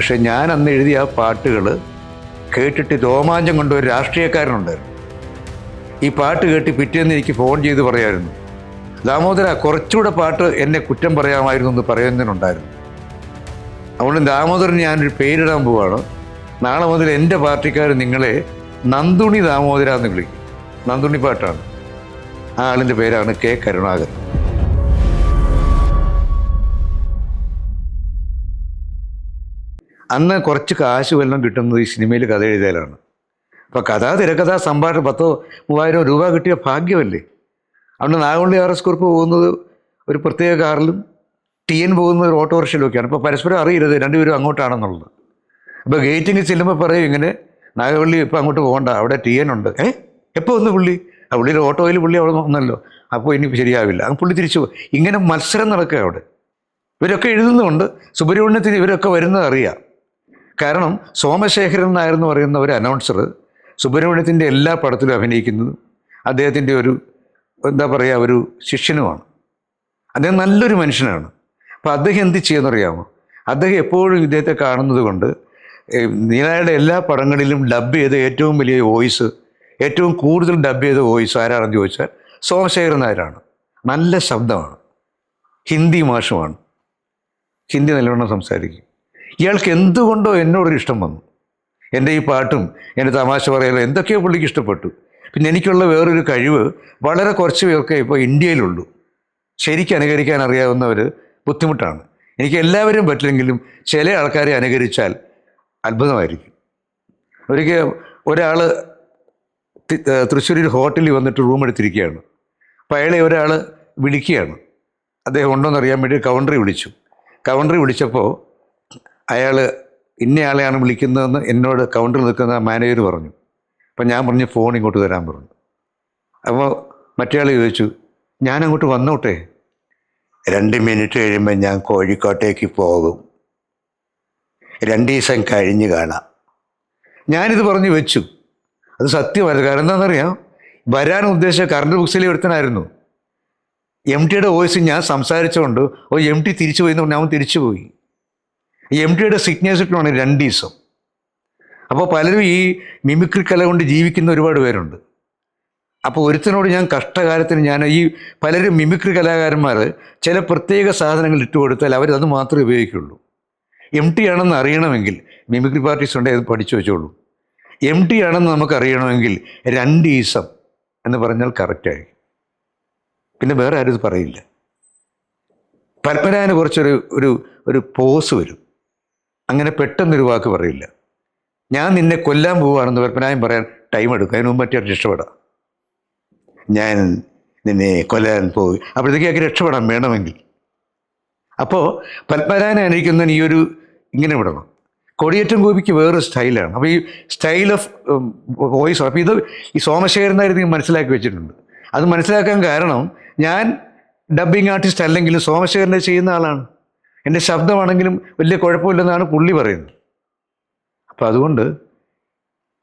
പക്ഷെ ഞാൻ അന്ന് എഴുതിയ ആ പാട്ടുകൾ കേട്ടിട്ട് രോമാഞ്ചം കൊണ്ട് ഒരു രാഷ്ട്രീയക്കാരനുണ്ടായിരുന്നു ഈ പാട്ട് കേട്ട് പിറ്റേന്ന് എനിക്ക് ഫോൺ ചെയ്ത് പറയായിരുന്നു. ദാമോദര കുറച്ചുകൂടെ പാട്ട് എന്നെ കുറ്റം പറയാമായിരുന്നു എന്ന് പറയുന്നതിനുണ്ടായിരുന്നു. അതുകൊണ്ട് ദാമോദരൻ ഞാനൊരു പേരിടാൻ പോവാണ്. നാളെ മുതൽ എന്റെ പാർട്ടിക്കാർ നിങ്ങളെ നന്ദുണി ദാമോദര എന്ന് വിളിക്കും. നന്ദുണി പാട്ടാണ്. ആ ആളിന്റെ പേരാണ് കെ കരുണാകരൻ. അന്ന് കുറച്ച് കാശ് വല്ലതും കിട്ടുന്നത് ഈ സിനിമയിൽ കഥ എഴുതിയാലാണ്. അപ്പോൾ കഥ തിരക്കഥ സംഭാഷണം പത്തോ മൂവായിരം രൂപ കിട്ടിയ ഭാഗ്യമല്ലേ? അതുകൊണ്ട് നാഗവള്ളി ആർ എസ് കുറിപ്പ് പോകുന്നത് ഒരു പ്രത്യേക കാറിലും ടി എൻ പോകുന്നത് ഒരു ഓട്ടോറിക്ഷയിലൊക്കെയാണ്. അപ്പോൾ പരസ്പരം അറിയരുത് രണ്ടുപേരും അങ്ങോട്ടാണെന്നുള്ളത്. അപ്പോൾ ഗേറ്റിങ്ങിൽ ചെല്ലുമ്പോൾ പറയും ഇങ്ങനെ നാഗവള്ളി ഇപ്പോൾ അങ്ങോട്ട് പോകണ്ട അവിടെ ടി എൻ ഉണ്ട്. ഏ? എപ്പോൾ വന്നു പുള്ളി? ആ പുള്ളിയുടെ ഓട്ടോയിൽ പുള്ളി അവിടെ വന്നല്ലോ. അപ്പോൾ ഇനി ശരിയാവില്ല. അങ്ങ് പുള്ളി തിരിച്ചു ഇങ്ങനെ മത്സരം നടക്കുക അവിടെ. ഇവരൊക്കെ എഴുതുന്നുണ്ട് സുബ്രഹ്മണ്യത്തിന് ഇവരൊക്കെ വരുന്നത് അറിയാം. കാരണം സോമശേഖരൻ നായർ എന്ന് പറയുന്ന ഒരു അനൗൺസർ സുബ്രഹ്മണ്യത്തിന്റെ എല്ലാ പടത്തിലും അഭിനയിക്കുന്നതും അദ്ദേഹത്തിന്റെ ഒരു എന്താ പറയുക ഒരു ശിഷ്യനുമാണ്. അദ്ദേഹം നല്ലൊരു മനുഷ്യനാണ്. അപ്പോൾ അദ്ദേഹം എന്ത് ചെയ്യുമെന്നറിയാമോ? അദ്ദേഹം എപ്പോഴും ഇദ്ദേഹത്തെ കാണുന്നത് കൊണ്ട് നീനായുടെ എല്ലാ പടങ്ങളിലും ഡബ് ചെയ്ത ഏറ്റവും വലിയ വോയിസ് ഏറ്റവും കൂടുതൽ ഡബ് ചെയ്ത വോയിസ് ആരാണെന്ന് ചോദിച്ചാൽ സോമശേഖരൻ നായരാണ്. നല്ല ശബ്ദമാണ്. ഹിന്ദി മാഷുമാണ്. ഹിന്ദി നല്ലവണ്ണം സംസാരിക്കും. ഇയാൾക്ക് എന്തുകൊണ്ടോ എന്നോടൊരു ഇഷ്ടം വന്നു. എന്റെ ഈ പാട്ടും എന്റെ തമാശ പറയലും എന്തൊക്കെയോ പുള്ളിക്ക് ഇഷ്ടപ്പെട്ടു. പിന്നെ എനിക്കുള്ള വേറൊരു കഴിവ് വളരെ കുറച്ച് പേർക്ക് ഇപ്പോൾ ഇന്ത്യയിലുള്ളൂ. ശരിക്കും അനുകരിക്കാൻ അറിയാവുന്നവർ ബുദ്ധിമുട്ടാണ്. എനിക്ക് എല്ലാവരും പറ്റില്ലെങ്കിലും ചില ആൾക്കാരെ അനുകരിച്ചാൽ അത്ഭുതമായിരിക്കും. ഒരിക്കൽ ഒരാൾ തൃശ്ശൂർ ഹോട്ടലിൽ വന്നിട്ട് റൂം എടുത്തിരിക്കുകയാണ്. അപ്പോൾ അയാളെ ഒരാൾ വിളിക്കുകയാണ്. അദ്ദേഹം ഉണ്ടോയെന്ന് അറിയാൻ വേണ്ടി കൗണ്ടറി വിളിച്ചു. കൗണ്ടറി വിളിച്ചപ്പോൾ അയാൾ ഇന്നയാളെയാണ് വിളിക്കുന്നതെന്ന് എന്നോട് കൗണ്ടറിൽ നിൽക്കുന്ന മാനേജർ പറഞ്ഞു. അപ്പം ഞാൻ പറഞ്ഞു ഫോൺ ഇങ്ങോട്ട് തരാൻ പറഞ്ഞു. അപ്പോൾ മറ്റേയാൾ ചോദിച്ചു ഞാൻ അങ്ങോട്ട് വന്നോട്ടെ? രണ്ട് മിനിറ്റ് കഴിയുമ്പോൾ ഞാൻ കോഴിക്കോട്ടേക്ക് പോകും. രണ്ട് ദിവസം കഴിഞ്ഞ് കാണാം. ഞാനിത് പറഞ്ഞു വെച്ചു. അത് സത്യമായിരുന്നു. കാരണം എന്താണെന്നറിയാം? വരാൻ ഉദ്ദേശിച്ച കറണ്ട് ബുക്സിലെ ഒരുത്തനായിരുന്നു. എം ടിയുടെ വോയിസ് ഞാൻ സംസാരിച്ചുകൊണ്ട് ഓ എം ടി തിരിച്ചു പോയി എന്ന് പറഞ്ഞാൽ അവൻ തിരിച്ചു പോയി. എം ഡിയുടെ സിഗ്നേച്ചറിലാണ് രണ്ട് ദിവസം. അപ്പോൾ പലരും ഈ മിമിക്രി കല കൊണ്ട് ജീവിക്കുന്ന ഒരുപാട് പേരുണ്ട്. അപ്പോൾ ഒരുത്തനോട് ഞാൻ കഷ്ടകാലത്തിന് ഞാൻ ഈ പലരും മിമിക്രി കലാകാരന്മാർ ചില പ്രത്യേക സാധനങ്ങൾ ഇട്ട് കൊടുത്താൽ അവരത് മാത്രമേ ഉപയോഗിക്കുള്ളൂ. എം ടി ആണെന്ന് അറിയണമെങ്കിൽ മിമിക്രി പാർട്ടീസ് ഉണ്ടെങ്കിൽ അത് പഠിച്ചു വെച്ചോളൂ. എം ടി ആണെന്ന് നമുക്ക് അറിയണമെങ്കിൽ രണ്ട് ഈസം എന്ന് പറഞ്ഞാൽ കറക്റ്റായി പിന്നെ വേറെ ആരും ഇത് പറയില്ല. പത്മനാഭന് കുറച്ചൊരു ഒരു ഒരു പോസ് വരും. അങ്ങനെ പെട്ടെന്നൊരു വാക്ക് പറയില്ല. ഞാൻ നിന്നെ കൊല്ലാൻ പോവുകയാണെന്ന് പത്മനാഭൻ പറയാൻ ടൈം എടുക്കും. അതിന് മുമ്പ് മറ്റേ രക്ഷപ്പെടാം. ഞാൻ നിന്നെ കൊല്ലാൻ പോയി അപ്പോഴത്തേക്ക് രക്ഷപ്പെടാൻ വേണമെങ്കിൽ. അപ്പോൾ പത്മനാഭനെ അനുകരിക്കുന്ന ഈ ഒരു ഇങ്ങനെ വിടണം. കൊടിയേറ്റം ഗോപിക്ക് വേറൊരു സ്റ്റൈലാണ്. അപ്പോൾ ഈ സ്റ്റൈൽ ഓഫ് വോയിസ് അപ്പോൾ ഇത് ഈ നിങ്ങൾ മനസ്സിലാക്കി വെച്ചിട്ടുണ്ട്. അത് മനസ്സിലാക്കാൻ കാരണം ഞാൻ ഡബ്ബിംഗ് ആർട്ടിസ്റ്റ് അല്ലെങ്കിലും സോമശേഖരനെ ചെയ്യുന്ന ആളാണ്. എന്റെ ശബ്ദമാണെങ്കിലും വലിയ കുഴപ്പമില്ലെന്നാണ് പുള്ളി പറയുന്നത്. അപ്പം അതുകൊണ്ട്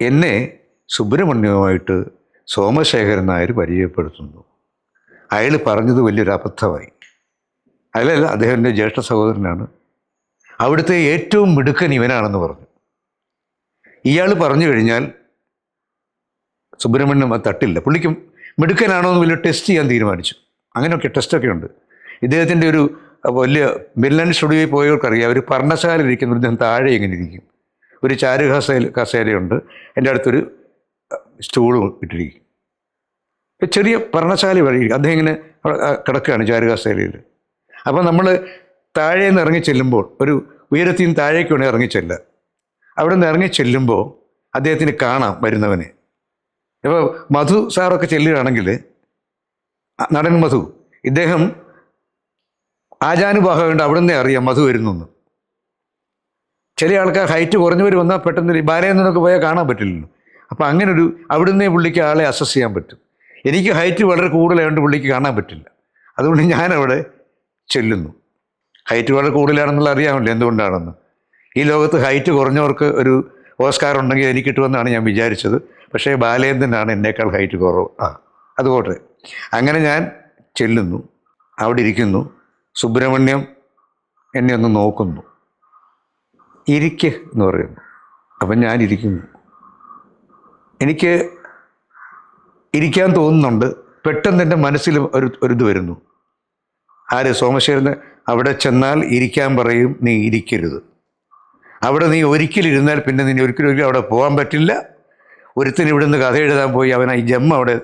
എന്നെ സുബ്രഹ്മണ്യവുമായിട്ട് സോമശേഖരൻ നായർ പരിചയപ്പെടുത്തുന്നു. അയാൾ പറഞ്ഞത് വലിയൊരു അബദ്ധമായി. അയാളല്ല അദ്ദേഹം എന്റെ ജ്യേഷ്ഠ സഹോദരനാണ്. അവിടുത്തെ ഏറ്റവും മിടുക്കൻ ഇവനാണെന്ന് പറഞ്ഞു. ഇയാൾ പറഞ്ഞു കഴിഞ്ഞാൽ സുബ്രഹ്മണ്യം അത് തട്ടില്ല. പുള്ളിക്കും മിടുക്കനാണോ എന്ന് വലിയ ടെസ്റ്റ് ചെയ്യാൻ തീരുമാനിച്ചു. അങ്ങനെയൊക്കെ ടെസ്റ്റൊക്കെ ഉണ്ട്. ഇദ്ദേഹത്തിന്റെ ഒരു വലിയ മില്ലൻ സ്റ്റുഡിയോയിൽ പോയവർക്കറിയാം ഒരു പർണശാല ഇരിക്കുന്ന ഞാൻ താഴെ ഇങ്ങനെ ഇരിക്കും. ഒരു ചാരു കസേല കസേരയുണ്ട്. എന്റെ അടുത്തൊരു സ്റ്റൂളും ഇട്ടിരിക്കും. ചെറിയ പർണശാല വഴി അദ്ദേഹം ഇങ്ങനെ കിടക്കുകയാണ് ചാരു കസേരയിൽ അപ്പോൾ നമ്മൾ താഴെ നിന്ന് ഇറങ്ങി ചെല്ലുമ്പോൾ ഒരു ഉയരത്തിൽ നിന്ന് താഴേക്ക് വേണേൽ ഇറങ്ങി ചെല്ലുക. അവിടെ നിന്ന് ഇറങ്ങി ചെല്ലുമ്പോൾ അദ്ദേഹത്തിന് കാണാം വരുന്നവനെ. അപ്പോൾ മധു സാറൊക്കെ ചെല്ലുകയാണെങ്കിൽ നടൻ മധു ഇദ്ദേഹം ആചാനുബാഹമുണ്ട് അവിടെ നിന്നേ അറിയാം മധു വരുന്നു എന്ന്. ചില ആൾക്കാർ ഹൈറ്റ് കുറഞ്ഞവർ വന്നാൽ പെട്ടെന്ന് ബാലയെന്നൊക്കെ പോയാൽ കാണാൻ പറ്റില്ലല്ലോ. അപ്പോൾ അങ്ങനെ ഒരു അവിടുന്ന് പുള്ളിക്ക് ആളെ അസസ് ചെയ്യാൻ പറ്റും. എനിക്ക് ഹൈറ്റ് വളരെ കൂടുതലായതുകൊണ്ട് പുള്ളിക്ക് കാണാൻ പറ്റില്ല. അതുകൊണ്ട് ഞാനവിടെ ചെല്ലുന്നു. ഹൈറ്റ് വളരെ കൂടുതലാണെന്നുള്ള അറിയാമല്ലോ എന്തുകൊണ്ടാണെന്ന്. ഈ ലോകത്ത് ഹൈറ്റ് കുറഞ്ഞവർക്ക് ഒരു ഓസ്കാർ ഉണ്ടെങ്കിൽ എനിക്ക് കിട്ടുമെന്നാണ് ഞാൻ വിചാരിച്ചത്. പക്ഷേ ബാലേന്ദ്രനാണ് എന്നേക്കാൾ ഹൈറ്റ് കുറവ്. ആ അതുപോട്ടെ. അങ്ങനെ ഞാൻ ചെല്ലുന്നു. അവിടെ ഇരിക്കുന്നു. സുബ്രഹ്മണ്യം എന്നെ ഒന്ന് നോക്കുന്നു. ഇരിക്ക് എന്ന് പറയുന്നു. അപ്പം ഞാനിരിക്കുന്നു എനിക്ക് ഇരിക്കാൻ തോന്നുന്നുണ്ട്. പെട്ടെന്ന് എന്റെ മനസ്സിൽ ഒരു ഒരു ഇത് വരുന്നു. ആര്? സോമശേരന് അവിടെ ചെന്നാൽ ഇരിക്കാൻ പറയും നീ ഇരിക്കരുത്. അവിടെ നീ ഒരിക്കലും ഇരുന്നാൽ പിന്നെ നീ ഒരിക്കലും ഒരിക്കലും അവിടെ പോകാൻ പറ്റില്ല. ഒരുത്തിന് ഇവിടുന്ന് കഥ എഴുതാൻ പോയി അവനെ ഈ ജമ്മ അവിടെ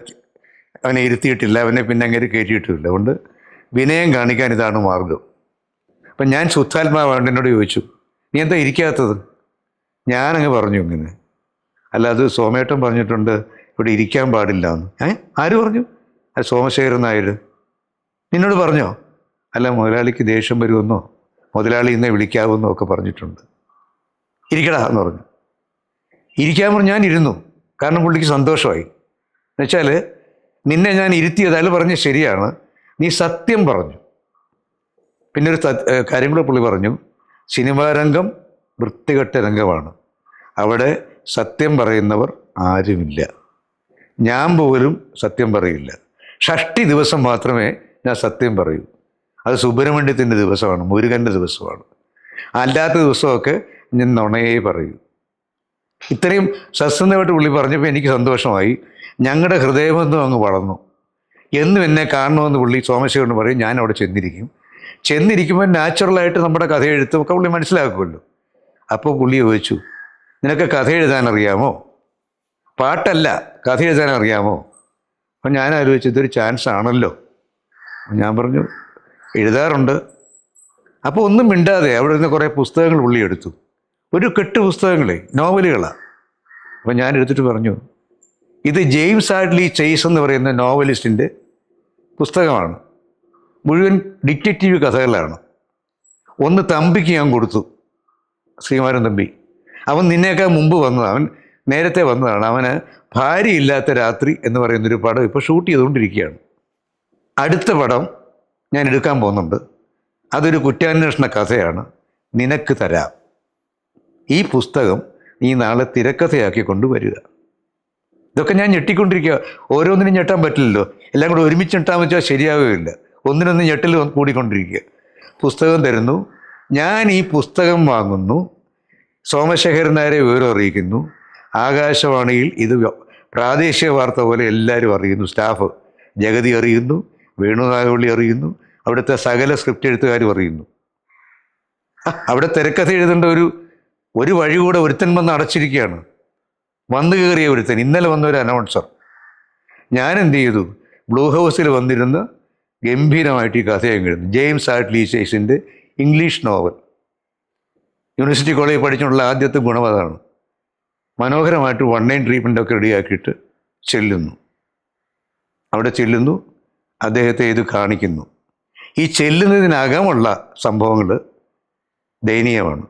അവനെ ഇരുത്തിയിട്ടില്ല അവനെ പിന്നെ അങ്ങനെ കയറ്റിയിട്ടുമില്ല അതുകൊണ്ട് വിനയം കാണിക്കാൻ ഇതാണ് മാർഗം. അപ്പം ഞാൻ ശുദ്ധാത്മാവാണ്ട് എന്നോട് ചോദിച്ചു നീ എന്താ ഇരിക്കാത്തത്? ഞാനങ്ങ് പറഞ്ഞു ഇങ്ങനെ. അല്ല അത് സോമേട്ടൻ പറഞ്ഞിട്ടുണ്ട് ഇവിടെ ഇരിക്കാൻ പാടില്ല എന്ന്. ഏ? ആര് പറഞ്ഞു? അത് സോമശേഖരൻ നായർ നിന്നോട് പറഞ്ഞോ? അല്ല മുതലാളിക്ക് ദേഷ്യം വരുമെന്നോ? മുതലാളി ഇന്നെ വിളിക്കാമെന്നോ ഒക്കെ പറഞ്ഞിട്ടുണ്ട്. ഇരിക്കടാ എന്ന് പറഞ്ഞു. ഇരിക്കാൻ പറഞ്ഞു ഞാൻ ഇരുന്നു. കാരണം പുള്ളിക്ക് സന്തോഷമായി. എന്നുവെച്ചാൽ നിന്നെ ഞാൻ ഇരുത്തിയത് അയാൾ പറഞ്ഞ് ശരിയാണ്. നീ സത്യം പറഞ്ഞു. പിന്നെ ഒരു കാര്യം കൂടെ പുള്ളി പറഞ്ഞു. സിനിമാ രംഗം വൃത്തികെട്ട രംഗമാണ്. അവിടെ സത്യം പറയുന്നവർ ആരുമില്ല. ഞാൻ പോലും സത്യം പറയില്ല. ഷഷ്ടി ദിവസം മാത്രമേ ഞാൻ സത്യം പറയൂ. അത് സുബ്രഹ്മണ്യത്തിന്റെ ദിവസമാണ് മുരുകന്റെ ദിവസമാണ്. അല്ലാത്ത ദിവസമൊക്കെ ഞാൻ നുണയെ പറയൂ. ഇത്രയും സസ്യമായിട്ട് പുള്ളി പറഞ്ഞപ്പോൾ എനിക്ക് സന്തോഷമായി. ഞങ്ങളുടെ ഹൃദയബന്ധം അങ്ങ് വളർന്നു. എന്നും എന്നെ കാണണമെന്ന് പുള്ളി സോമശേഖരൻ പറയും ഞാൻ അവിടെ ചെന്നിരിക്കും. ചെന്നിരിക്കുമ്പോൾ നാച്ചുറലായിട്ട് നമ്മുടെ കഥ എഴുത്തും ഒക്കെ പുള്ളി മനസ്സിലാക്കുമല്ലോ. അപ്പോൾ പുള്ളി ചോദിച്ചു നിനക്ക് കഥ എഴുതാൻ അറിയാമോ? പാട്ടല്ല കഥ എഴുതാൻ അറിയാമോ? അപ്പം ഞാൻ ആലോചിച്ചു ഇതൊരു ചാൻസ് ആണല്ലോ. ഞാൻ പറഞ്ഞു എഴുതാറുണ്ട്. അപ്പോൾ ഒന്നും മിണ്ടാതെ അവിടെ നിന്ന് കുറേ പുസ്തകങ്ങൾ പുള്ളി എടുത്തു. ഒരു കെട്ട് പുസ്തകങ്ങളെ നോവലുകളാണ് അപ്പം ഞാൻ എടുത്തിട്ട് പറഞ്ഞു ഇത് ജെയിംസ് ആഡ്ലി ചെയ്സ് എന്ന് പറയുന്ന നോവലിസ്റ്റിന്റെ പുസ്തകമാണ്. മുഴുവൻ ഡിറ്റക്റ്റീവ് കഥകളാണ്. ഒന്ന് തമ്പിക്ക് ഞാൻ കൊടുത്തു. ശ്രീമാരൻ തമ്പി. അവൻ നിന്നേക്കാൾ മുമ്പ് വന്നതാണ് അവൻ നേരത്തെ വന്നതാണ്. അവന് ഭാര്യയില്ലാത്ത രാത്രി എന്ന് പറയുന്നൊരു പടം ഇപ്പോൾ ഷൂട്ട് ചെയ്തുകൊണ്ടിരിക്കുകയാണ്. അടുത്ത പടം ഞാൻ എടുക്കാൻ പോകുന്നുണ്ട്. അതൊരു കുറ്റാന്വേഷണ കഥയാണ്. നിനക്ക് തരാം. ഈ പുസ്തകം നീ നാളെ തിരക്കഥയാക്കി കൊണ്ടുവരിക. ഇതൊക്കെ ഞാൻ ഞെട്ടിക്കൊണ്ടിരിക്കുക ഓരോന്നിനും ഞെട്ടാൻ പറ്റില്ലല്ലോ. എല്ലാം കൂടെ ഒരുമിച്ച് ഞെട്ടാൻ വെച്ചാൽ ശരിയാവുകയില്ല. ഒന്നിനൊന്ന് ഞെട്ടൽ കൂടിക്കൊണ്ടിരിക്കുക. പുസ്തകം തരുന്നു. ഞാൻ ഈ പുസ്തകം വാങ്ങുന്നു. സോമശേഖരൻ നായരെ വിവരം അറിയിക്കുന്നു. ആകാശവാണിയിൽ ഇത് പ്രാദേശിക വാർത്ത പോലെ എല്ലാവരും അറിയുന്നു. സ്റ്റാഫ് ജഗതി അറിയുന്നു. വേണു നാഗവള്ളി അറിയുന്നു. അവിടുത്തെ സകല സ്ക്രിപ്റ്റ് എഴുത്തുകാരും അറിയുന്നു. അവിടെ തിരക്കഥ എഴുതേണ്ട ഒരു ഒരു വഴി കൂടെ ഒരുത്തൻ വന്ന് അടച്ചിരിക്കുകയാണ്. വന്നു കയറിയ ഒരുത്തൻ. ഇന്നലെ വന്ന ഒരു അനൗൺസർ ഞാൻ എന്ത് ചെയ്തു? ബ്ലൂ ഹൗസിൽ വന്നിരുന്ന് ഗംഭീരമായിട്ട് ഈ കഥ എഴുതുന്നു James Hartley English novel university കോളേജിൽ പഠിച്ചുള്ള ആദ്യത്തെ ഗുണം അതാണ്. മനോഹരമായിട്ട് വൺ നൈൻ ട്രീറ്റ്മെന്റൊക്കെ റെഡിയാക്കിയിട്ട് ചെല്ലുന്നു. അവിടെ ചെല്ലുന്നു. അദ്ദേഹത്തെ ഇത് കാണിക്കുന്നു. ഈ ചെല്ലുന്നതിനകമുള്ള സംഭവങ്ങൾ ദയനീയമാണ്.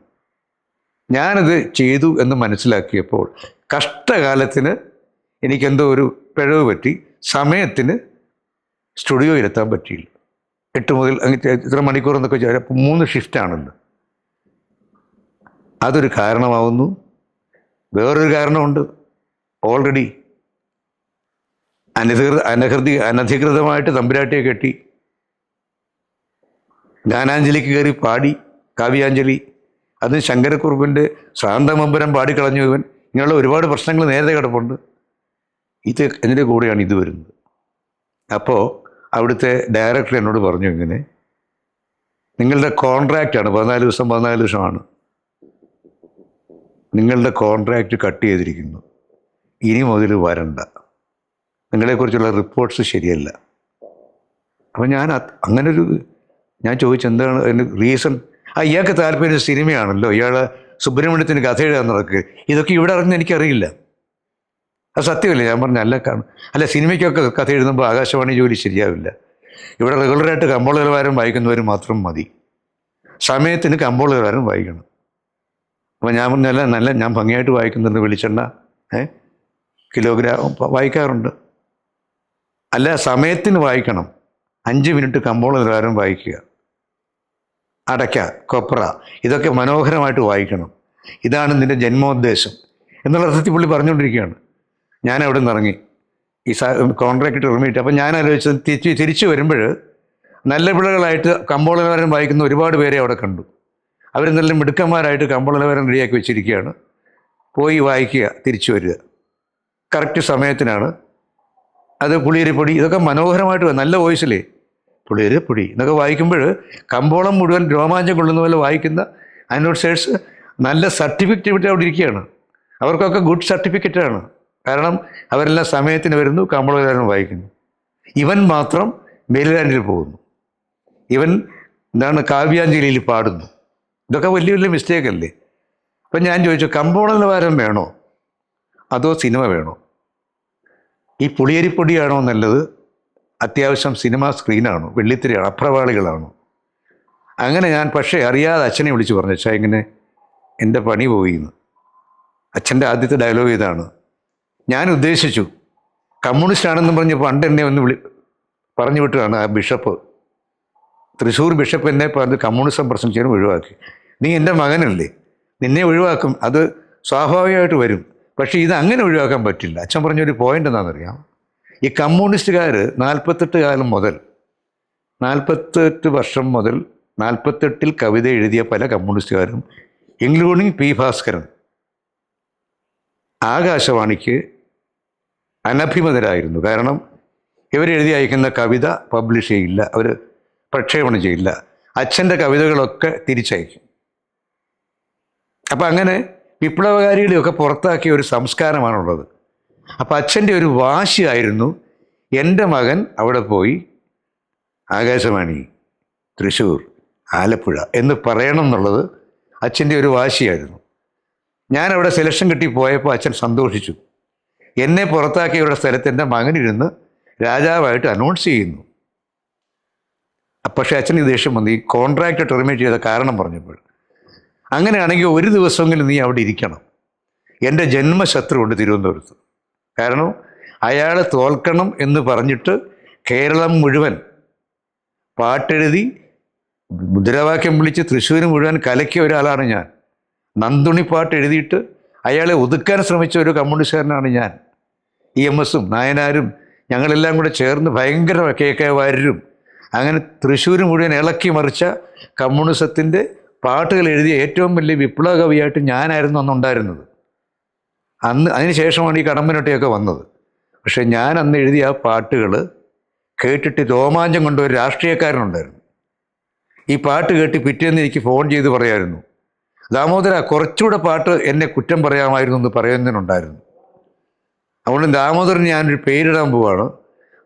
ഞാനത് ചെയ്തു എന്ന് മനസ്സിലാക്കിയപ്പോൾ കഷ്ടകാലത്തിന് എനിക്കെന്തോ ഒരു പിഴവ് പറ്റി സമയത്തിന് സ്റ്റുഡിയോയിലെത്താൻ പറ്റിയില്ല. എട്ട് മുതൽ ഇത്ര മണിക്കൂർ എന്നൊക്കെ വെച്ചാൽ അപ്പോൾ മൂന്ന് ഷിഫ്റ്റാണല്ലോ അതൊരു കാരണമാവുന്നു. വേറൊരു കാരണമുണ്ട്. ഓൾറെഡി അനധികൃത അനഹൃതി അനധികൃതമായിട്ട് തമ്പുരാട്ടിയെ കെട്ടി. ഗാനാഞ്ജലിക്ക് കയറി പാടി കാവ്യാഞ്ജലി. അത് ശങ്കരക്കുറുപ്പിന്റെ ശാന്തമമ്പരം പാടിക്കളഞ്ഞു ഇവൻ. ഇങ്ങനെയുള്ള ഒരുപാട് പ്രശ്നങ്ങൾ നേരത്തെ കിടപ്പുണ്ട്. ഇത് എന്റെ കൂടെയാണ് ഇത് വരുന്നത്. അപ്പോൾ അവിടുത്തെ ഡയറക്ടർ എന്നോട് പറഞ്ഞു ഇങ്ങനെ നിങ്ങളുടെ കോൺട്രാക്റ്റാണ് പതിനാല് ദിവസം പതിനാല് ദിവസമാണ്. നിങ്ങളുടെ കോൺട്രാക്റ്റ് കട്ട് ചെയ്തിരിക്കുന്നു. ഇനി മുതൽ വരണ്ട. നിങ്ങളെക്കുറിച്ചുള്ള റിപ്പോർട്ട്സ് ശരിയല്ല. അപ്പോൾ ഞാൻ അങ്ങനൊരു ഞാൻ ചോദിച്ചെന്താണ് അതിന് റീസൺ? ആ ഇയാൾക്ക് താല്പര്യം സിനിമയാണല്ലോ. ഇയാൾ സുബ്രഹ്മണ്യത്തിന് കഥ എഴുതാൻ നടക്കുക ഇതൊക്കെ ഇവിടെ അറിഞ്ഞ എനിക്കറിയില്ല. അത് സത്യമല്ലേ? ഞാൻ പറഞ്ഞ അല്ല കാണും അല്ല സിനിമയ്ക്കൊക്കെ കഥ എഴുതുമ്പോൾ ആകാശവാണി ജോലി ശരിയാവില്ല. ഇവിടെ റെഗുലറായിട്ട് കമ്പോള നിലവാരം വായിക്കുന്നവർ മാത്രം മതി. സമയത്തിന് കമ്പോള നിലവാരം വായിക്കണം. അപ്പോൾ ഞാൻ പറഞ്ഞല്ല നല്ല ഞാൻ ഭംഗിയായിട്ട് വായിക്കുന്നുണ്ട് വെളിച്ചെണ്ണ ഏ? കിലോഗ്രാം വായിക്കാറുണ്ട്. അല്ല സമയത്തിന് വായിക്കണം. അഞ്ച് മിനിറ്റ് കമ്പോള നിലവാരം വായിക്കുക. അടയ്ക്ക കൊപ്ര ഇതൊക്കെ മനോഹരമായിട്ട് വായിക്കണം. ഇതാണ് നിന്റെ ജന്മോദ്ദേശം. എന്നുള്ള അർത്ഥത്തിൽ പുള്ളി പറഞ്ഞുകൊണ്ടിരിക്കുകയാണ്. ഞാൻ അവിടെ നിന്ന് ഇറങ്ങി. ഈ കോൺട്രാക്ട് ഇറങ്ങിയിട്ട് അപ്പം ഞാൻ ആലോചിച്ചത് തിരിച്ച് തിരിച്ചു വരുമ്പോൾ നല്ല പിള്ളകളായിട്ട് കമ്പോള നിലവാരം വായിക്കുന്ന ഒരുപാട് പേരെ അവിടെ കണ്ടു. അവർ നല്ല മിടുക്കന്മാരായിട്ട് കമ്പളവരം റെഡിയാക്കി വെച്ചിരിക്കുകയാണ്. പോയി വായിക്കുക തിരിച്ചു വരിക. കറക്റ്റ് സമയത്തിനാണ്. അത് പുളിയരിപ്പൊടി ഇതൊക്കെ മനോഹരമായിട്ട് നല്ല വോയിസിലേ പുളിയരിപ്പൊടി എന്നൊക്കെ വായിക്കുമ്പോൾ കമ്പോളം മുഴുവൻ രോമാഞ്ചം കൊള്ളുന്ന പോലെ വായിക്കുന്ന അനൗൺസേഴ്സ് നല്ല സർട്ടിഫിക്കറ്റ് അവിടെ ഇരിക്കുകയാണ്. അവർക്കൊക്കെ ഗുഡ് സർട്ടിഫിക്കറ്റാണ് കാരണം അവരെല്ലാം സമയത്തിന് വരുന്നു കമ്പോളം വായിക്കുന്നു. ഇവൻ മാത്രം മേലുകാരനിൽ പോകുന്നു. ഇവൻ എന്താണ് കാവ്യാഞ്ജലിയിൽ പാടുന്നു. ഇതൊക്കെ വലിയ വലിയ മിസ്റ്റേക്ക് അല്ലേ? അപ്പം ഞാൻ ചോദിച്ചു കമ്പോള നിലവാരം വേണോ? അതോ സിനിമ വേണോ? ഈ പുളിയരിപ്പൊടിയാണോ നല്ലത്? അത്യാവശ്യം സിനിമ സ്ക്രീനാണ് വെള്ളിത്തിരയാണോ അപ്രവാളികളാണ്. അങ്ങനെ ഞാൻ പക്ഷേ അറിയാതെ അച്ഛനെ വിളിച്ചു പറഞ്ഞു അച്ഛാ ഇങ്ങനെ എന്റെ പണി പോയി എന്ന് അച്ഛന്റെ ആദ്യത്തെ ഡയലോഗ് ഇതാണ്. ഞാൻ ഉദ്ദേശിച്ചു കമ്മ്യൂണിസ്റ്റ് ആണെന്ന് പറഞ്ഞ് പണ്ട് എന്നെ ഒന്ന് വിളി പറഞ്ഞു വിട്ടതാണ് ആ ബിഷപ്പ്. തൃശ്ശൂർ ബിഷപ്പ് എന്നെ പറഞ്ഞ് കമ്മ്യൂണിസം പ്രസംഗിച്ചതിന് ഒഴിവാക്കി. നീ എന്റെ മകനല്ലേ? നിന്നെ ഒഴിവാക്കും. അത് സ്വാഭാവികമായിട്ട് വരും. പക്ഷേ ഇത് അങ്ങനെ ഒഴിവാക്കാൻ പറ്റില്ല. അച്ഛൻ പറഞ്ഞൊരു പോയിന്റ് എന്താണെന്നറിയാം ഈ കമ്മ്യൂണിസ്റ്റുകാർ നാൽപ്പത്തെട്ട് കാലം മുതൽ നാൽപ്പത്തെട്ട് വർഷം മുതൽ നാൽപ്പത്തെട്ടിൽ കവിത എഴുതിയ പല കമ്മ്യൂണിസ്റ്റുകാരും ഇൻക്ലൂഡിങ് പി ഭാസ്കരൻ ആകാശവാണിക്ക് അനഭിമതരായിരുന്നു. കാരണം ഇവരെഴുതി അയക്കുന്ന കവിത പബ്ലിഷ് ചെയ്യില്ല അവർ പ്രക്ഷേപണം ചെയ്യില്ല. അച്ഛന്റെ കവിതകളൊക്കെ തിരിച്ചയക്കും. അപ്പം അങ്ങനെ വിപ്ലവകാരികളെയൊക്കെ പുറത്താക്കിയ ഒരു സംസ്കാരമാണുള്ളത്. അപ്പം അച്ഛന്റെ ഒരു വാശിയായിരുന്നു. എന്റെ മകൻ അവിടെ പോയി ആകാശവാണി തൃശ്ശൂർ ആലപ്പുഴ എന്ന് പറയണം എന്നുള്ളത് അച്ഛന്റെ ഒരു വാശിയായിരുന്നു. ഞാൻ അവിടെ സെലക്ഷൻ കിട്ടി പോയപ്പോൾ അച്ഛൻ സന്തോഷിച്ചു. എന്നെ പുറത്താക്കിയവരുടെ സ്ഥലത്ത് എന്റെ മകനിരുന്ന് രാജാവായിട്ട് അനൗൺസ് ചെയ്യുന്നു. പക്ഷേ അച്ഛൻ ഈ ദേഷ്യം വന്നു ഈ കോൺട്രാക്ട് ടെർമിനേറ്റ് ചെയ്ത കാരണം പറഞ്ഞപ്പോൾ അങ്ങനെയാണെങ്കിൽ ഒരു ദിവസമെങ്കിലും നീ അവിടെ ഇരിക്കണം. എന്റെ ജന്മശത്രു കൊണ്ട് തിരുവനന്തപുരത്ത്. കാരണം അയാളെ തോൽക്കണം എന്ന് പറഞ്ഞിട്ട് കേരളം മുഴുവൻ പാട്ടെഴുതി മുദ്രാവാക്യം വിളിച്ച് തൃശ്ശൂർ മുഴുവൻ കലക്കിയ ഒരാളാണ് ഞാൻ. നന്ദുണി പാട്ട് എഴുതിയിട്ട് അയാളെ ഒതുക്കാൻ ശ്രമിച്ച ഒരു കമ്മ്യൂണിസ്റ്റുകാരനാണ് ഞാൻ. ഇ എം എസും നായനാരും ഞങ്ങളെല്ലാം കൂടെ ചേർന്ന് ഭയങ്കര കെ കെ വാര്യരും. അങ്ങനെ തൃശ്ശൂർ മുഴുവൻ ഇളക്കി മറിച്ച കമ്മ്യൂണിസത്തിന്റെ പാട്ടുകൾ എഴുതിയ ഏറ്റവും വലിയ വിപ്ലവ കവിയായിട്ട് ഞാനായിരുന്നു അന്നുണ്ടായിരുന്നത്. അന്ന് അതിന് ശേഷമാണ് ഈ കടമ്പനൊട്ടയൊക്കെ വന്നത്. പക്ഷേ ഞാൻ അന്ന് എഴുതിയ ആ പാട്ടുകൾ കേട്ടിട്ട് രോമാഞ്ചം കൊണ്ട് ഒരു രാഷ്ട്രീയക്കാരനുണ്ടായിരുന്നു. ഈ പാട്ട് കേട്ട് പിറ്റേന്ന് എനിക്ക് ഫോൺ ചെയ്ത് പറയായിരുന്നു. ദാമോദര കുറച്ചുകൂടെ പാട്ട് എന്നെ കുറ്റം പറയാമായിരുന്നു എന്ന് പറയുന്നതിനുണ്ടായിരുന്നു. അതുകൊണ്ട് ദാമോദരൻ ഞാനൊരു പേരിടാൻ പോവാണ്.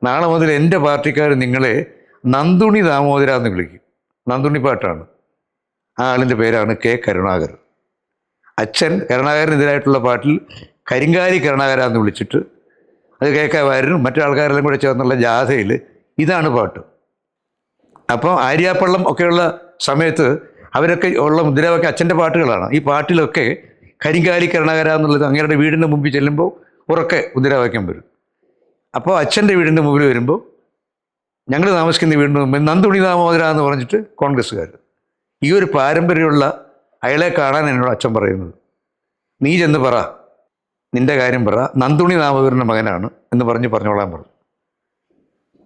നാളെ മുതൽ എന്റെ പാർട്ടിക്കാർ നിങ്ങളെ നന്ദുണി ദാമോദര എന്ന് വിളിക്കും. നന്ദുണി പാട്ടാണ്. ആ ആളിന്റെ പേരാണ് കെ കരുണാകർ അച്ഛൻ കരുണാകരനെതിരായിട്ടുള്ള പാട്ടിൽ കരിങ്കാലി കരുണാകര എന്ന് വിളിച്ചിട്ട് അത് കേൾക്കാമായിരുന്നു. മറ്റാൾക്കാരെല്ലാം മറ്റു കൂടെ ചേർന്നുള്ള ജാഥയിൽ ഇതാണ് പാട്ട്. അപ്പോൾ ആര്യാപ്പള്ളം ഒക്കെയുള്ള സമയത്ത് അവരൊക്കെ ഉള്ള മുദ്രാവാക്യം അച്ഛന്റെ പാട്ടുകളാണ്. ഈ പാട്ടിലൊക്കെ കരിങ്കാലി കരുണാകര എന്നുള്ളത് അങ്ങേരുടെ വീടിന്റെ മുമ്പിൽ ചെല്ലുമ്പോൾ ഉറക്കെ മുദ്രാവാക്യം വരും. അപ്പോൾ അച്ഛന്റെ വീടിന്റെ മുമ്പിൽ വരുമ്പോൾ ഞങ്ങൾ താമസിക്കുന്ന വീടിന്റെ മുമ്പിൽ നന്ദുണി ദാമോദര എന്ന് പറഞ്ഞിട്ട് കോൺഗ്രസ്സുകാർ. ഈ ഒരു പാരമ്പര്യമുള്ള അയാളെ കാണാൻ എന്നോട് അച്ഛൻ പറയുന്നത് നീ ചെന്ന് പറ നിന്റെ കാര്യം പറ നന്ദുണി ദാമോദരന്റെ മകനാണ് എന്ന് പറഞ്ഞ് പറഞ്ഞോളാൻ പറഞ്ഞു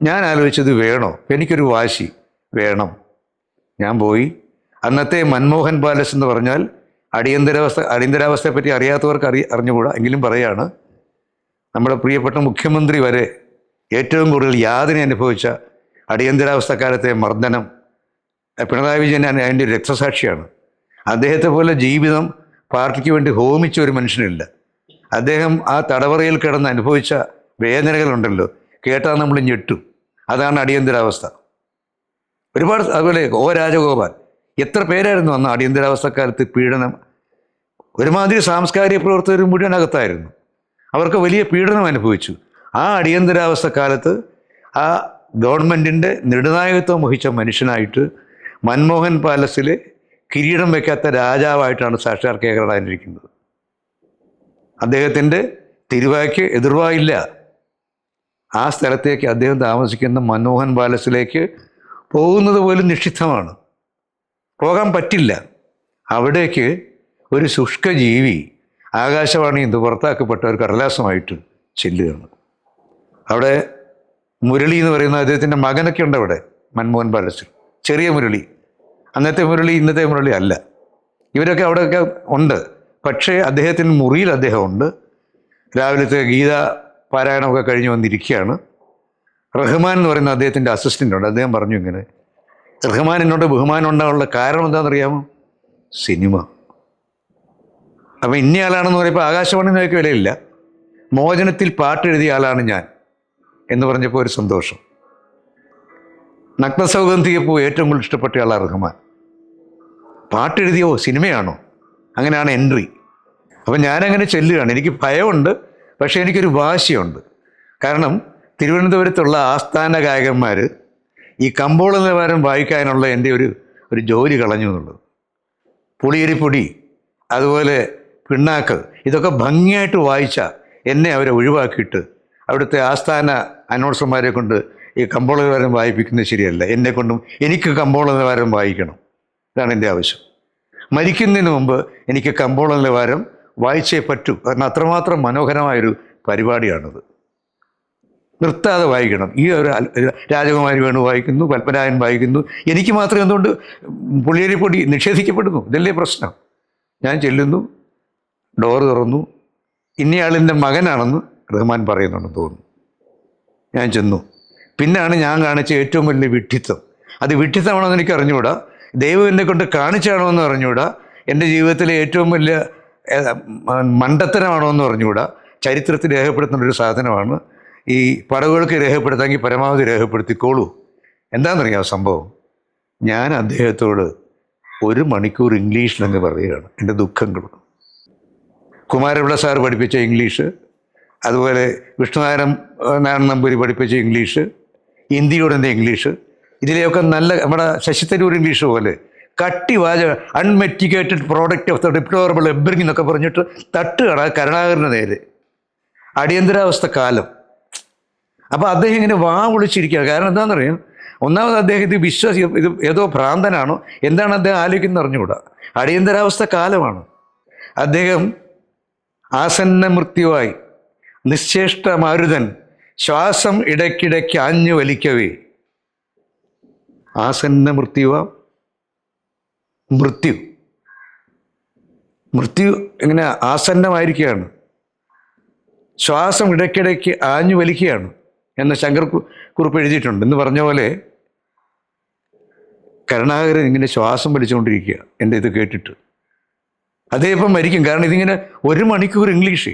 ഞാൻ ആലോചിച്ചത് വേണോ എനിക്കൊരു വാശി വേണം ഞാൻ പോയി അന്നത്തെ മൻമോഹൻ പാലസ് എന്ന് പറഞ്ഞാൽ അടിയന്തരാവസ്ഥ അടിയന്തരാവസ്ഥയെ പറ്റി അറിയാത്തവർക്ക് അറി അറിഞ്ഞുകൂടാ എങ്കിലും പറയാണ് നമ്മുടെ പ്രിയപ്പെട്ട മുഖ്യമന്ത്രി വരെ ഏറ്റവും കൂടുതൽ യാതന അനുഭവിച്ച അടിയന്തരാവസ്ഥക്കാലത്തെ മർദ്ദനം പിണറായി വിജയൻ അതിന്റെ രക്തസാക്ഷിയാണ് അദ്ദേഹത്തെ പോലെ ജീവിതം പാർട്ടിക്ക് വേണ്ടി ഹോമിച്ച ഒരു മനുഷ്യനില്ല. അദ്ദേഹം ആ തടവറയിൽ കിടന്ന് അനുഭവിച്ച വേദനകളുണ്ടല്ലോ. കേട്ടാൽ നമ്മൾ ഞെട്ടും. അതാണ് അടിയന്തരാവസ്ഥ. ഒരുപാട് അതുപോലെ ഓ രാജഗോപാൽ. എത്ര പേരായിരുന്നു അന്ന് അടിയന്തരാവസ്ഥക്കാലത്ത് പീഡനം? ഒരുമാതിരി സാംസ്കാരിക പ്രവർത്തകർ മുഴുവൻ അകത്തായിരുന്നു അവർക്ക് വലിയ പീഡനം അനുഭവിച്ചു. ആ അടിയന്തരാവസ്ഥ കാലത്ത് ആ ഗവൺമെന്റിന്റെ നെടുനായകത്വം വഹിച്ച മനുഷ്യനായിട്ട് മൻമോഹൻ പാലസിൽ കിരീടം വെക്കാത്ത രാജാവായിട്ടാണ് സാക്ഷാർ കേരളായിരിക്കുന്നത് അദ്ദേഹത്തിന്റെ തിരുവായ്ക്ക് എതിർവായില്ല. ആ സ്ഥലത്തേക്ക് അദ്ദേഹം താമസിക്കുന്ന മനോഹൻ പാലസിലേക്ക് പോകുന്നത് പോലും നിഷിദ്ധമാണ്. പോകാൻ പറ്റില്ല. അവിടേക്ക് ഒരു ശുഷ്ക ജീവി ആകാശവാണിയിൽ നിന്ന് പുറത്താക്കപ്പെട്ട ഒരു കടലാസമായിട്ട് ചെല്ലുകയാണ്. അവിടെ മുരളി എന്ന് പറയുന്ന അദ്ദേഹത്തിന്റെ മകനൊക്കെ ഉണ്ട് അവിടെ മൻമോഹൻ പാലസിൽ. ചെറിയ മുരളി. അന്നത്തെ മുരളി ഇന്നത്തെ മുരളി അല്ല. ഇവരൊക്കെ അവിടെയൊക്കെ ഉണ്ട്. പക്ഷേ അദ്ദേഹത്തിന് മുറിയിൽ അദ്ദേഹമുണ്ട്. രാവിലത്തെ ഗീത പാരായണമൊക്കെ കഴിഞ്ഞ് വന്നിരിക്കുകയാണ്. റഹ്മാൻ എന്ന് പറയുന്ന അദ്ദേഹത്തിന്റെ അസിസ്റ്റന്റ് ഉണ്ട്. അദ്ദേഹം പറഞ്ഞു ഇങ്ങനെ റഹ്മാൻ എന്നോട് ബഹുമാനം ഉണ്ടാകാനുള്ള കാരണം എന്താണെന്നറിയാമോ? സിനിമ. അപ്പം ഇന്നയാളാണെന്ന് പറയുമ്പോൾ ആകാശവാണി നോക്കി വിലയില്ല. മോചനത്തിൽ പാട്ടെഴുതിയ ആളാണ് ഞാൻ എന്ന് പറഞ്ഞപ്പോൾ ഒരു സന്തോഷം. നഗ്നസൗഗന്ധികപ്പൂ ഏറ്റവും കൂടുതൽ ഇഷ്ടപ്പെട്ട ആളാണ് റഹ്മാൻ. പാട്ടെഴുതിയോ സിനിമയാണോ? അങ്ങനെയാണ് എൻട്രി. അപ്പം ഞാനങ്ങനെ ചെല്ലുകയാണ്. എനിക്ക് ഭയമുണ്ട് പക്ഷേ എനിക്കൊരു വാശിയുണ്ട്. കാരണം തിരുവനന്തപുരത്തുള്ള ആസ്ഥാന ഗായകന്മാർ ഈ കമ്പോള നിലവാരം വായിക്കാനുള്ള എന്റെ ഒരു ഒരു ജോലി കളഞ്ഞു എന്നുള്ളത്. പുളിയരിപ്പൊടി അതുപോലെ പിണ്ണാക്ക് ഇതൊക്കെ ഭംഗിയായിട്ട് വായിച്ച എന്നെ അവരെ ഒഴിവാക്കിയിട്ട് അവിടുത്തെ ആസ്ഥാന അനൗൺസർമാരെ കൊണ്ട് ഈ കമ്പോള നിലവാരം വായിപ്പിക്കുന്നത് ശരിയല്ല. എന്നെ കൊണ്ടും എനിക്ക് നിലവാരം വായിക്കണം. ഇതാണ് എന്റെ ആവശ്യം. മരിക്കുന്നതിന് മുമ്പ് എനിക്ക് കമ്പോള നിലവാരം വായിച്ചേ പറ്റൂ. കാരണം അത്രമാത്രം മനോഹരമായൊരു പരിപാടിയാണത്. നിർത്താതെ വായിക്കണം. ഈ ഒരു രാജകുമാരി വേണു വായിക്കുന്നു പത്മരായൻ വായിക്കുന്നു. എനിക്ക് മാത്രം എന്തുകൊണ്ട് പുള്ളിയേരിപ്പൊടി നിഷേധിക്കപ്പെടുന്നു? ഇതല്ലേ പ്രശ്നം. ഞാൻ ചെല്ലുന്നു ഡോറ് തുറന്നു. ഇന്നയാളിന്റെ മകനാണെന്ന് റഹ്മാൻ പറയുന്നുണ്ടെന്ന് തോന്നുന്നു. ഞാൻ ചെന്നു. പിന്നാണ് ഞാൻ കാണിച്ച ഏറ്റവും വലിയ വിഡ്ഢിത്തം അത് വിഡ്ഢിത്തമാണോ എന്ന് എനിക്ക് അറിഞ്ഞുകൂടാ. ദൈവം എന്നെ കൊണ്ട് കാണിച്ചാണോ എന്ന് അറിഞ്ഞുകൂടാ. എന്റെ ജീവിതത്തിലെ ഏറ്റവും വലിയ മണ്ടത്തനമാണോ എന്ന് അറിഞ്ഞുകൂടാ. ചരിത്രത്തിൽ രേഖപ്പെടുത്തുന്ന ഒരു സാധനമാണ്. ഈ പടവുകൾക്ക് രേഖപ്പെടുത്താമെങ്കിൽ പരമാവധി രേഖപ്പെടുത്തിക്കോളൂ. എന്താണെന്നറിയാം സംഭവം? ഞാൻ അദ്ദേഹത്തോട് ഒരു മണിക്കൂർ ഇംഗ്ലീഷിലങ്ങ് പറയുകയാണ്. എന്റെ ദുഃഖങ്ങൾ കുമാരപിള്ള സാർ പഠിപ്പിച്ച ഇംഗ്ലീഷ് അതുപോലെ വിഷ്ണുനാരായണൻ ഏഹ്, നാരായണൻ നമ്പൂരി പഠിപ്പിച്ച ഇംഗ്ലീഷ് ഹിന്ദിയോടെ ഇംഗ്ലീഷ്? ഇതിലെയൊക്കെ നല്ല നമ്മുടെ ശശി തരൂർ ഇംഗ്ലീഷ് പോലെ കട്ടി വാച unmitigated product of the deplorable upbringing എന്നൊക്കെ പറഞ്ഞിട്ട് തട്ടുകട കരുണാകരന് നേരെ. അടിയന്തരാവസ്ഥ കാലം. അപ്പോൾ അദ്ദേഹം ഇങ്ങനെ വാ വിളിച്ചിരിക്കുക കാരണം എന്താണെന്നറിയാം? ഒന്നാമത് അദ്ദേഹം ഇത് വിശ്വാസി ഇത് ഏതോ ഭ്രാന്തനാണോ? എന്താണ് അദ്ദേഹം ആലോചിക്കുന്നത് അറിഞ്ഞുകൂടാ അടിയന്തരാവസ്ഥ കാലമാണ്. അദ്ദേഹം ആസന്ന മൃത്യുവായി നിശ്ചേഷ്ട മാരുതൻ ശ്വാസം ഇടയ്ക്കിടയ്ക്ക് ആഞ്ഞു വലിക്കവേ. ആസന്ന മൃത്യുവ. മൃത്യു. മൃത്യു ഇങ്ങനെ ആസന്നമായിരിക്കുകയാണ്. ശ്വാസം ഇടയ്ക്കിടയ്ക്ക് ആഞ്ഞു വലിക്കുകയാണ് എന്ന ശങ്കർ കുറിപ്പ് എഴുതിയിട്ടുണ്ട്. എന്ന് പറഞ്ഞ പോലെ കരുണാകരൻ ഇങ്ങനെ ശ്വാസം വലിച്ചുകൊണ്ടിരിക്കുക. എന്റെ ഇത് കേട്ടിട്ട്. അതേപ്പം മരിക്കും. കാരണം ഇതിങ്ങനെ ഒരു മണിക്കൂർ ഇംഗ്ലീഷ്.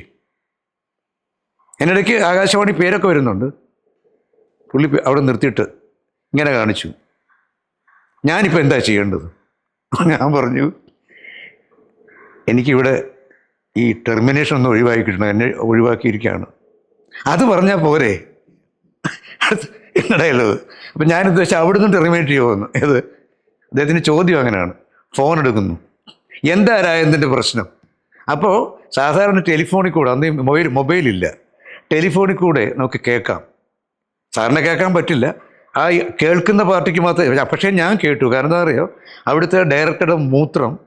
എന്നിടയ്ക്ക് ആകാശവാണി പേരൊക്കെ വരുന്നുണ്ട്. പുള്ളി അവിടെ നിർത്തിയിട്ട് ഇങ്ങനെ കാണിച്ചു. ഞാനിപ്പോൾ എന്താ ചെയ്യേണ്ടത്? ഞാൻ പറഞ്ഞു എനിക്കിവിടെ ഈ ടെർമിനേഷൻ ഒന്ന് ഒഴിവാക്കി കിട്ടണം എന്നെ ഒഴിവാക്കിയിരിക്കുകയാണ്. അത് പറഞ്ഞാൽ പോരെ? എന്നടയുള്ളത് അപ്പം ഞാൻ അവിടെ നിന്ന് ടെർമിനേറ്റ് ചെയ്യുമെന്ന് ഏത്? അദ്ദേഹത്തിന്റെ ചോദ്യം അങ്ങനെയാണ്. ഫോൺ എടുക്കുന്നു. എന്താ രാജേന്ദ്രന്റെ പ്രശ്നം? അപ്പോൾ സാധാരണ ടെലിഫോണിൽ കൂടെ അന്ന് മൊബൈൽ മൊബൈലില്ല. ടെലിഫോണിൽ കൂടെ നമുക്ക് കേൾക്കാം. സാറിന് കേൾക്കാൻ പറ്റില്ല. ആ കേൾക്കുന്ന പാർട്ടിക്ക് മാത്രമേ പക്ഷേ ഞാൻ കേട്ടു. കാരണം എന്താ പറയുക അവിടുത്തെ ഡയറക്ടറുടെ മൂത്രം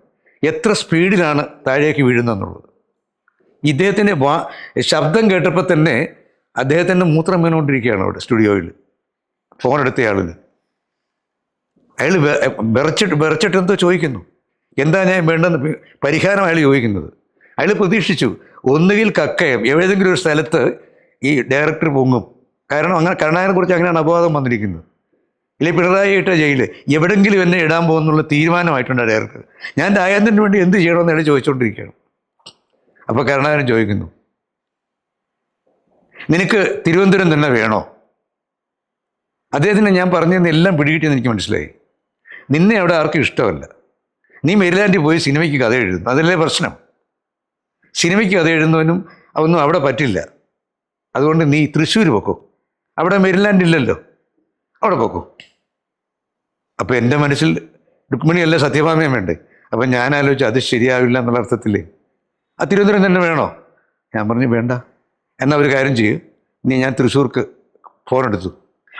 എത്ര സ്പീഡിലാണ് താഴേക്ക് വീഴുന്നതെന്നുള്ളത്. ഇദ്ദേഹത്തിന്റെ വാ ശബ്ദം കേട്ടപ്പോൾ തന്നെ അദ്ദേഹത്തിന്റെ മൂത്രം വീണുകൊണ്ടിരിക്കുകയാണ് അവിടെ സ്റ്റുഡിയോയിൽ. ഫോൺ എടുത്ത ആളിൽ. അയാൾ വിറച്ചിട്ട് വിറച്ചിട്ട് എന്തോ ചോദിക്കുന്നു. എന്താ ഞാൻ വേണ്ടെന്ന് പരിഹാരം അയാൾ ചോദിക്കുന്നത്. അയാൾ പ്രതീക്ഷിച്ചു. ഒന്നുകിൽ കക്കയം ഏതെങ്കിലും ഒരു സ്ഥലത്ത് ഈ ഡയറക്ടർ പൊങ്ങും. കാരണം അങ്ങനെ കരുണാകരനെ കുറിച്ച് അങ്ങനെയാണ് അപവാദം വന്നിരിക്കുന്നത്. ഇല്ലേ പിണറായി ഇട്ട ജയിൽ എവിടെങ്കിലും എന്നെ ഇടാൻ പോകുന്നുള്ള തീരുമാനമായിട്ടുണ്ട് ഡയറക്ടർ ഞാൻ രാജേന്ദ്രന് വേണ്ടി എന്ത് ചെയ്യണമെന്ന് അയാൾ ചോദിച്ചുകൊണ്ടിരിക്കുകയാണ് അപ്പോൾ കരുണാകരൻ ചോദിക്കുന്നു നിനക്ക് തിരുവനന്തപുരം തന്നെ വേണോ? അദ്ദേഹത്തിന് ഞാൻ പറഞ്ഞതെന്ന് എല്ലാം പിടികിട്ടിയെന്ന് എനിക്ക് മനസ്സിലായി. നിന്നെ അവിടെ ആർക്കും ഇഷ്ടമല്ല. നീ മെരിലാൻഡിൽ പോയി സിനിമയ്ക്ക് കഥ എഴുതുന്നു. അതല്ലേ പ്രശ്നം. സിനിമയ്ക്ക് കഥ എഴുതുന്നവനും അതൊന്നും അവിടെ പറ്റില്ല. അതുകൊണ്ട് നീ തൃശ്ശൂർ പൊക്കോ. അവിടെ മെരിലാൻഡ് ഇല്ലല്ലോ. അവിടെ പൊക്കോ. അപ്പോൾ എന്റെ മനസ്സിൽ രുക്മിണിയല്ല സത്യഭാമയും വേണ്ടേ? അപ്പം ഞാൻ ആലോചിച്ചു അത് ശരിയാവില്ല എന്നുള്ള അർത്ഥത്തിൽ. ആ തിരുവനന്തപുരം തന്നെ വേണോ? ഞാൻ പറഞ്ഞു വേണ്ട. എന്നാൽ ഒരു കാര്യം ചെയ്യൂ. നീ ഞാൻ തൃശ്ശൂർക്ക് ഫോൺ എടുത്തു.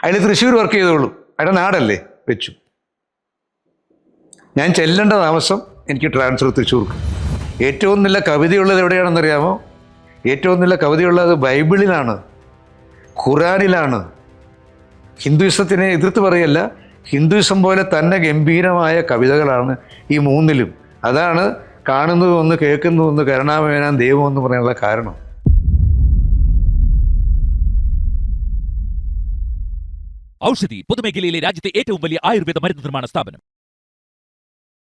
അയാൾ തൃശ്ശൂർ വർക്ക് ചെയ്തോളൂ. അയാളുടെ നാടല്ലേ? വെച്ചു. ഞാൻ ചെല്ലേണ്ട താമസം എനിക്ക് ട്രാൻസ്ഫർ തൃശ്ശൂർക്ക്. ഏറ്റവും നല്ല കവിതയുള്ളത് എവിടെയാണെന്നറിയാമോ? ഏറ്റവും നല്ല കവിതയുള്ളത് ബൈബിളിലാണ് ഖുറാനിലാണ് ഹിന്ദുയിസത്തിനെ എതിർത്ത് പറയല്ല ഹിന്ദുയിസം പോലെ തന്നെ ഗംഭീരമായ കവിതകളാണ് ഈ മൂന്നിലും. അതാണ് കാണുന്നതും ഒന്ന് കേൾക്കുന്നതും ഒന്ന് കരുണാമേനാൻ ദൈവം എന്ന് പറയാനുള്ള കാരണം. ഔഷധി പൊതുമേഖലയിലെ രാജ്യത്തെ ഏറ്റവും വലിയ ആയുർവേദ മരുന്ന് നിർമ്മാണ സ്ഥാപനം.